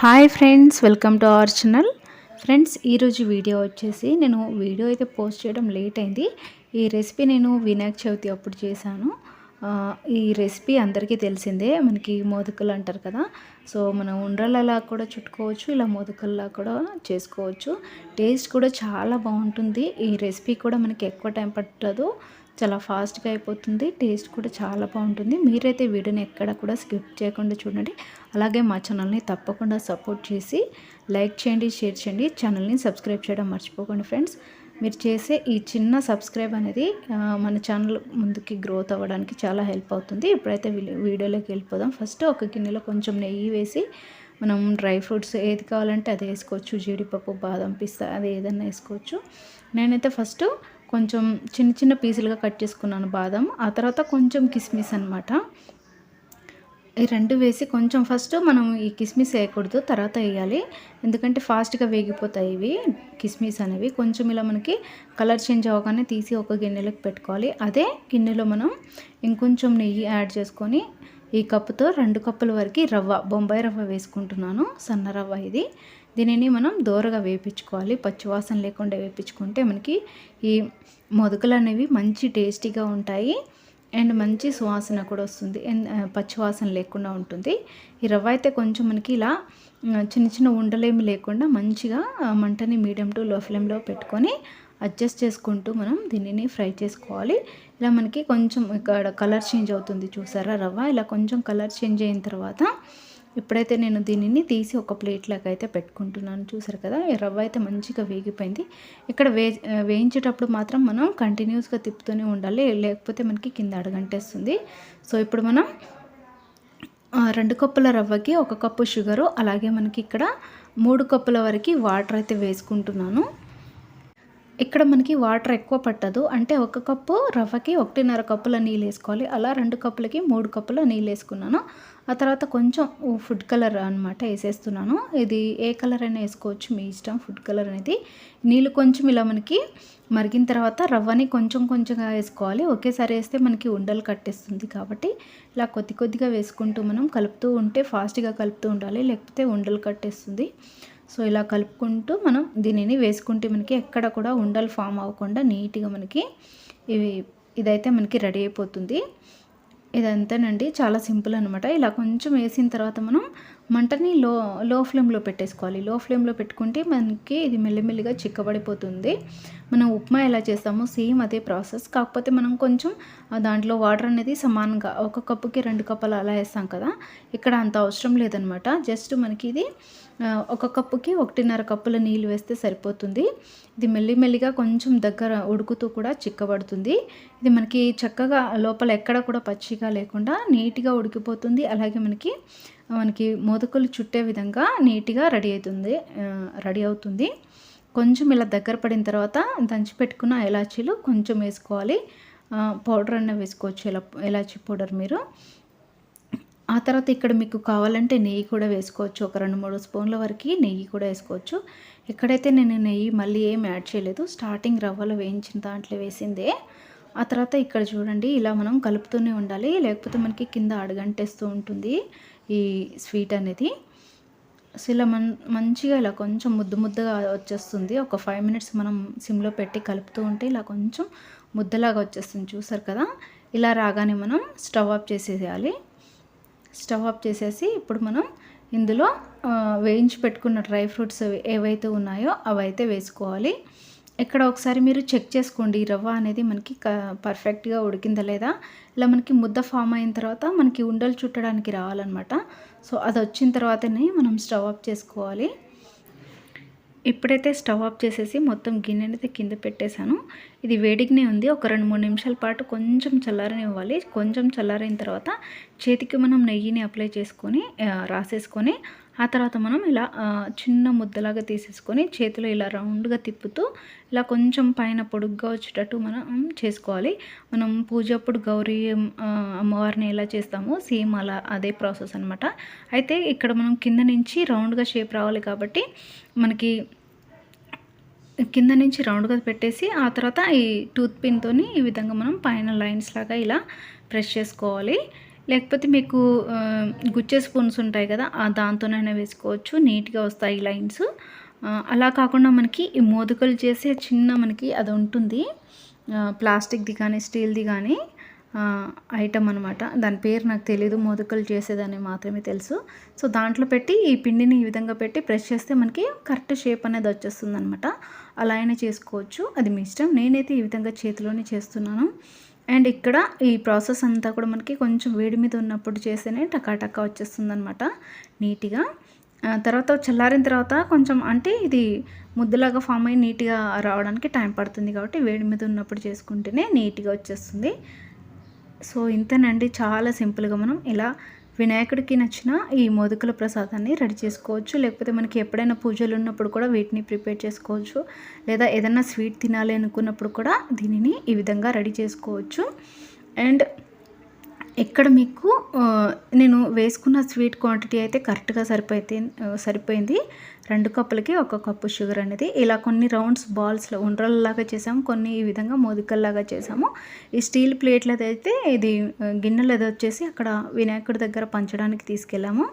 Hi friends welcome to our channel. Friends ఈరోజు video వచ్చేసి నేను వీడియో అయితే పోస్ట్ చేయడం లేట్ అయింది. ఈ రెసిపీ నేను వినాయక చవితి అప్పుడు చేశాను. ఈ రెసిపీ అందరికీ తెలిసిందే. మనకి మోదకలు అంటారు కదా. సో మనం ఉండ్రలలా కూడా చుట్టుకోవచ్చు ఇలా మోదకల్లా కూడా చేసుకోవచ్చు. టేస్ట్ కూడా చాలా బాగుంటుంది. ఈ రెసిపీ కూడా మనకి ఎక్కువ టైం పట్టదు. చాలా ఫాస్ట్గా అయిపోతుంది. టేస్ట్ కూడా చాలా బాగుంటుంది. మీరైతే వీడియోని ఎక్కడ కూడా స్కిప్ చేయకుండా చూడండి. అలాగే మా ఛానల్ని తప్పకుండా సపోర్ట్ చేసి లైక్ చేయండి షేర్ చేయండి. ఛానల్ని సబ్స్క్రైబ్ చేయడం మర్చిపోకండి ఫ్రెండ్స్. మీరు చేసే ఈ చిన్న సబ్స్క్రైబ్ అనేది మన ఛానల్ ముందుకి గ్రోత్ అవ్వడానికి చాలా హెల్ప్ అవుతుంది. ఇప్పుడైతే వీడియోలోకి వెళ్ళిపోదాం ఫస్ట్ ఒక గిన్నెలో కొంచెం నెయ్యి వేసి మనం డ్రై ఫ్రూట్స్ ఏది కావాలంటే అది వేసుకోవచ్చు. జీడిపప్పు బాదం పిస్తా అది ఏదైనా వేసుకోవచ్చు. నేనైతే ఫస్ట్ కొంచెం చిన్న చిన్న పీసులుగా కట్ చేసుకున్నాను బాదం. ఆ తర్వాత కొంచెం కిస్మిస్ అనమాట ఈ రెండు వేసి కొంచెం ఫస్ట్ మనం ఈ కిస్మిస్ వేయకూడదు తర్వాత వేయాలి. ఎందుకంటే ఫాస్ట్గా వేగిపోతాయి ఇవి కిస్మిస్ అనేవి. కొంచెం ఇలా మనకి కలర్ చేంజ్ అవ్వగానే తీసి ఒక గిన్నెలోకి పెట్టుకోవాలి. అదే గిన్నెలో మనం ఇంకొంచెం నెయ్యి యాడ్ చేసుకొని ఈ కప్పుతో రెండు కప్పుల వరకు రవ్వ బొంబాయి రవ్వ వేసుకుంటున్నాను. సన్న రవ్వ ఇది. దీనిని మనం దోరగా వేపించుకోవాలి. పచ్చివాసన లేకుండా వేపించుకుంటే మనకి ఈ మొదకలు అనేవి మంచి టేస్టీగా ఉంటాయి. అండ్ మంచి సువాసన కూడా వస్తుంది. అండ్ పచ్చివాసన లేకుండా ఉంటుంది. ఈ రవ్వ అయితే కొంచెం మనకి ఇలా చిన్న చిన్న ఉండలేమి లేకుండా మంచిగా మంటని మీడియం టు లో ఫ్లేమ్లో పెట్టుకొని అడ్జస్ట్ చేసుకుంటూ మనం దీనిని ఫ్రై చేసుకోవాలి. ఇలా మనకి కొంచెం ఇక్కడ కలర్ చేంజ్ అవుతుంది చూసారా రవ్వ? ఇలా కొంచెం కలర్ చేంజ్ అయిన తర్వాత ఇప్పుడైతే నేను దీనిని తీసి ఒక ప్లేట్లోకి అయితే పెట్టుకుంటున్నాను చూసారు కదా రవ్వ అయితే మంచిగా వేగిపోయింది. ఇక్కడ వే వేయించేటప్పుడు మాత్రం మనం కంటిన్యూస్గా తిప్పుతూనే ఉండాలి లేకపోతే మనకి కింద అడగంటేస్తుంది. సో ఇప్పుడు మనం రెండు కప్పుల రవ్వకి ఒక కప్పు షుగరు అలాగే మనకి ఇక్కడ మూడు కప్పుల వరకు వాటర్ అయితే వేసుకుంటున్నాను. ఇక్కడ మనకి వాటర్ ఎక్కువ పట్టదు. అంటే ఒక కప్పు రవ్వకి ఒకటిన్నర కప్పుల నీళ్ళు వేసుకోవాలి. అలా రెండు కప్పులకి మూడు కప్పుల నీళ్ళు వేసుకున్నాను. ఆ తర్వాత కొంచెం ఫుడ్ కలర్ అనమాట వేసేస్తున్నాను. ఇది ఏ కలర్ అయినా వేసుకోవచ్చు. మీ ఇష్టం ఫుడ్ కలర్ అనేది. నీళ్ళు కొంచెం ఇలా మనకి మరిగిన తర్వాత రవ్వని కొంచెం కొంచెంగా వేసుకోవాలి. ఒకేసారి వేస్తే మనకి ఉండలు కట్టేస్తుంది కాబట్టి ఇలా కొద్ది కొద్దిగా వేసుకుంటూ మనం కలుపుతూ ఉంటే ఫాస్ట్గా కలుపుతూ ఉండాలి. లేకపోతే ఉండలు కట్టేస్తుంది. సో ఇలా కలుపుకుంటూ మనం దీనిని వేసుకుంటే మనకి ఎక్కడ కూడా ఉండలు ఫామ్ అవ్వకుండా నీట్గా మనకి ఇవి ఇదైతే మనకి రెడీ అయిపోతుంది. ఇదంతేనండి. చాలా సింపుల్ అనమాట ఇలా కొంచెం వేసిన తర్వాత మనం మంటని లో లో ఫ్లేమ్లో పెట్టేసుకోవాలి. లో ఫ్లేమ్లో పెట్టుకుంటే మనకి ఇది మెల్లిమెల్లిగా చిక్కబడిపోతుంది. మనం ఉప్మా ఎలా చేస్తామో సేమ్ అదే ప్రాసెస్. కాకపోతే మనం కొంచెం దాంట్లో వాటర్ అనేది సమానంగా ఒక కప్పుకి రెండు కప్పులు అలా వేస్తాం కదా ఇక్కడ అంత అవసరం లేదనమాట. జస్ట్ మనకి ఇది ఒక కప్పుకి ఒకటిన్నర కప్పుల నీళ్ళు వేస్తే సరిపోతుంది. ఇది మెల్లిమెల్లిగా కొంచెం దగ్గర ఉడుకుతూ కూడా చిక్కబడుతుంది. ఇది మనకి చక్కగా లోపల ఎక్కడ కూడా పచ్చిగా లేకుండా నీట్గా ఉడికిపోతుంది. అలాగే మనకి మనకి మోదకులు చుట్టే విధంగా నీట్గా రెడీ అవుతుంది రెడీ అవుతుంది. కొంచెం ఇలా దగ్గర పడిన తర్వాత దంచి పెట్టుకున్న ఇలాచీలు కొంచెం వేసుకోవాలి. పౌడర్ అన్న వేసుకోవచ్చు ఇలా ఇలాచీ పౌడర్ మీరు. ఆ తర్వాత ఇక్కడ మీకు కావాలంటే నెయ్యి కూడా వేసుకోవచ్చు. ఒక రెండు మూడు స్పూన్ల వరకు నెయ్యి కూడా వేసుకోవచ్చు. ఎక్కడైతే నేను నెయ్యి మళ్ళీ ఏం యాడ్ చేయలేదు స్టార్టింగ్ రవ్వలో వేయించిన దాంట్లో వేసిందే. ఆ తర్వాత ఇక్కడ చూడండి ఇలా మనం కలుపుతూనే ఉండాలి. లేకపోతే మనకి కింద అడగంటేస్తూ ఉంటుంది. ఈ స్వీట్ అనేది. సో ఇలా మన్ మంచిగా ఇలా కొంచెం ముద్దు ముద్దగా వచ్చేస్తుంది. ఒక ఫైవ్ మినిట్స్ మనం సిమ్లో పెట్టి కలుపుతూ ఉంటే ఇలా కొంచెం ముద్దలాగా వచ్చేస్తుంది. చూసారు కదా? ఇలా రాగానే మనం స్టవ్ ఆఫ్ చేసేయాలి స్టవ్ ఆఫ్ చేసేసి ఇప్పుడు మనం ఇందులో వేయించి పెట్టుకున్న డ్రై ఫ్రూట్స్ ఏవైతే ఉన్నాయో అవైతే వేసుకోవాలి. ఇక్కడ ఒకసారి మీరు చెక్ చేసుకోండి ఈ రవ్వ అనేది మనకి క పర్ఫెక్ట్గా ఉడికిందా లేదా? ఇలా మనకి ముద్ద ఫామ్ అయిన తర్వాత మనకి ఉండలు చుట్టడానికి రావాలన్నమాట. సో అది వచ్చిన తర్వాతనే మనం స్టవ్ ఆఫ్ చేసుకోవాలి. ఇప్పుడైతే స్టవ్ ఆఫ్ చేసేసి మొత్తం గిన్నెని అయితే కింద పెట్టేశాను. ఇది వేడిగానే ఉంది. ఒక రెండు మూడు నిమిషాల పాటు కొంచెం చల్లారనివ్వాలి. కొంచెం చల్లారిన తర్వాత చేతికి మనం నెయ్యిని అప్లై చేసుకొని రాసేసుకొని ఆ తర్వాత మనం ఇలా చిన్న ముద్దలాగా తీసేసుకొని చేతిలో ఇలా రౌండ్గా తిప్పుతూ ఇలా కొంచెం పైన పొడుగ్గా వచ్చేటట్టు మనం చేసుకోవాలి. మనం పూజ అప్పుడు గౌరీ అమ్మవారిని ఎలా చేస్తామో సేమ్ అలా అదే ప్రాసెస్ అనమాట అయితే ఇక్కడ మనం కింద నుంచి రౌండ్గా షేప్ రావాలి కాబట్టి మనకి కింద నుంచి రౌండ్గా పెట్టేసి ఆ తర్వాత ఈ టూత్ పిన్తోని ఈ విధంగా మనం పైన లైన్స్ లాగా ఇలా ప్రెస్ చేసుకోవాలి. లేకపోతే మీకు గుచ్చే స్పూన్స్ ఉంటాయి కదా ఆ దాంతోనైనా వేసుకోవచ్చు. నీట్గా వస్తాయి లైన్స్. అలా కాకుండా మనకి ఈ మోదుకలు చేసే చిన్న మనకి అది ఉంటుంది. ప్లాస్టిక్ది కానీ స్టీల్ది కానీ ఐటమ్ అనమాట దాని పేరు నాకు తెలియదు మోదకలు చేసేదని మాత్రమే తెలుసు. సో దాంట్లో పెట్టి ఈ పిండిని ఈ విధంగా పెట్టి ప్రెస్ చేస్తే మనకి కరెక్ట్ షేప్ అనేది వచ్చేస్తుంది అనమాట అలా అయినా చేసుకోవచ్చు. అది మీ ఇష్టం. నేనైతే ఈ విధంగా చేతిలోనే చేస్తున్నాను. అండ్ ఇక్కడ ఈ ప్రాసెస్ అంతా కూడా మనకి కొంచెం వేడి మీద ఉన్నప్పుడు చేస్తేనే టకాటకా వచ్చేస్తుంది అనమాట నీట్గా. తర్వాత చల్లారిన తర్వాత కొంచెం అంటే ఇది ముద్దలాగా ఫామ్ అయ్యి నీట్గా రావడానికి టైం పడుతుంది కాబట్టి వేడి మీద ఉన్నప్పుడు చేసుకుంటేనే నీట్గా వచ్చేస్తుంది. సో ఇంతేనండి చాలా సింపుల్గా మనం ఇలా వినాయకుడికి నచ్చిన ఈ మోదుకల ప్రసాదాన్ని రెడీ చేసుకోవచ్చు. లేకపోతే మనకి ఎప్పుడైనా పూజలు ఉన్నప్పుడు కూడా వీటిని ప్రిపేర్ చేసుకోవచ్చు. లేదా ఏదైనా స్వీట్ తినాలి అనుకున్నప్పుడు కూడా దీనిని ఈ విధంగా రెడీ చేసుకోవచ్చు. అండ్ ఇక్కడ మీకు నేను వేసుకున్న స్వీట్ క్వాంటిటీ అయితే కరెక్ట్గా సరిపోతే సరిపోయింది. రెండు కప్పులకి ఒక కప్పు షుగర్ అనేది. ఇలా కొన్ని రౌండ్స్ బాల్స్లో ఉండ్రల్లాగా చేసాము. కొన్ని ఈ విధంగా మోదికల్లాగా చేసాము. ఈ స్టీల్ ప్లేట్లది అయితే ఇది గిన్నెలు అది వచ్చేసి అక్కడ వినాయకుడి దగ్గర పంచడానికి తీసుకెళ్ళాము.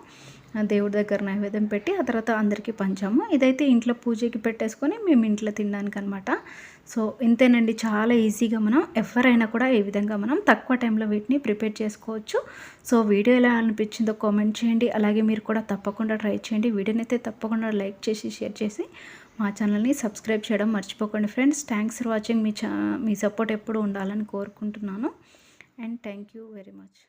దేవుడి దగ్గర నైవేద్యం పెట్టి ఆ తర్వాత అందరికీ పంచాము. ఇదైతే ఇంట్లో పూజకి పెట్టేసుకొని మేము ఇంట్లో తినడానికి అనమాట సో ఇంతేనండి చాలా ఈజీగా మనం ఎవరైనా కూడా ఈ విధంగా మనం తక్కువ టైంలో వీటిని ప్రిపేర్ చేసుకోవచ్చు. సో వీడియో ఎలా అనిపించిందో కామెంట్ చేయండి. అలాగే మీరు కూడా తప్పకుండా ట్రై చేయండి. వీడియోని అయితే తప్పకుండా లైక్ చేసి షేర్ చేసి మా ఛానల్ని సబ్స్క్రైబ్ చేయడం మర్చిపోకండి ఫ్రెండ్స్. Thanks for watching. మీ మీ సపోర్ట్ ఎప్పుడు ఉండాలని కోరుకుంటున్నాను. And thank you very much.